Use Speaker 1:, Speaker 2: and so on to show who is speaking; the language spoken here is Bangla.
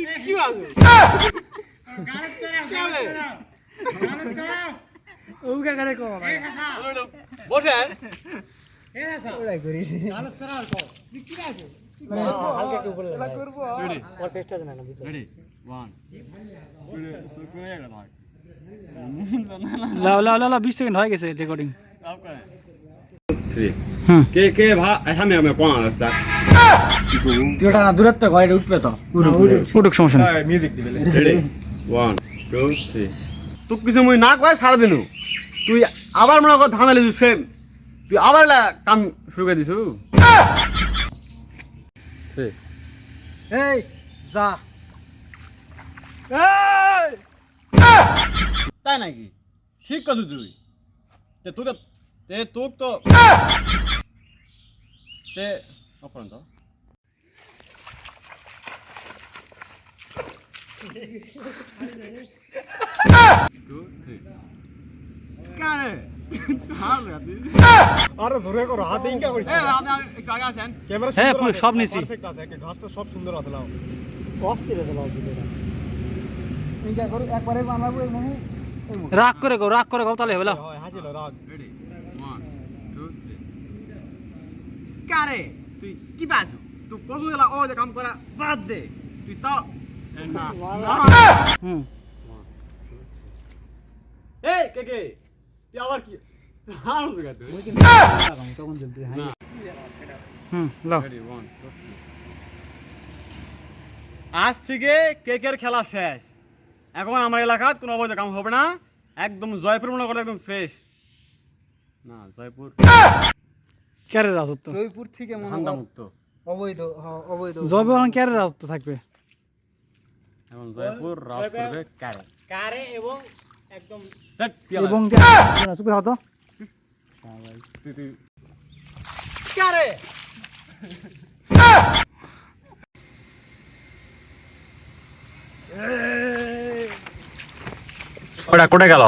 Speaker 1: তুই কি বাজু
Speaker 2: ওকে করে কো ভাই
Speaker 1: বসেন
Speaker 2: হালকা একটু উপরে ওর পেস্টটা জানা না বুঝছ
Speaker 1: রেডি ওয়ান
Speaker 3: লাও লাও লাও লাও বিশ সেকেন্ড হয়ে গেছে রেকর্ডিং হুম
Speaker 1: কে কে ভা সামনে আমি কোন রাস্তা
Speaker 2: তুই ওটা না দূরত্ব ঘরে উঠবে তো?
Speaker 3: উঠুক সমস্যা নেই।
Speaker 1: মিউজিক দিবে রেডি ওয়ান টু থ্রি তুই কিছু মুই না কয় সারা দিনু। তুই আবার মনে কর ধামে লিছু সেম তুই আবার কাম শুরু করে দিছু।
Speaker 2: এই যা।
Speaker 1: তাই নাকি? ঠিক কথা তুই। তে তুই তো তে তুই তো তে। অপরন্ত
Speaker 4: আরে ধরে করো হাতে ইনকা করি।
Speaker 1: এ আপনি একটু আগে আসেন।
Speaker 4: ক্যামেরা
Speaker 3: হ্যাঁ, পুরো সব নিছি।
Speaker 4: perfect আছে ঘাসটা সব সুন্দর আছে লাও
Speaker 2: অস্থির আছে বাবু ইনকা করু একবারে বানাবো এই মহু
Speaker 3: রাগ করে গো রাগ করে গো তাহলে হবে লাও
Speaker 4: হয় হাসিল রাগ।
Speaker 1: রেডি কারে তুই কি বাজু? তুই কত গেলা ও যে কাম করা বাদ দে। তুই তো
Speaker 3: হুম
Speaker 1: এই কে কে? তুই আবার
Speaker 2: তখন জলদি
Speaker 3: হুম
Speaker 1: আজ থেকে কেকের খেলা শেষ। এখন আমার এলাকার কোনো অবৈধ কাম হবে না। একদম জয়পুর মনে করে একদম ফ্রেশ না জয়পুর
Speaker 3: ক্যারের রাজত্ব?
Speaker 2: জয়পুর থেকে মনে হয়
Speaker 1: মুক্ত।
Speaker 2: অবৈধ হ্যাঁ, অবৈধ।
Speaker 3: জয় বলন ক্যারের রাজত্ব থাকবে?
Speaker 1: এখন জয়পুর রাজ করবে কারে।
Speaker 2: কারে এবং একদম?
Speaker 3: এবং চুপ থাকো তো।
Speaker 1: তুই তুই কারে? কোটা কোটা গেল।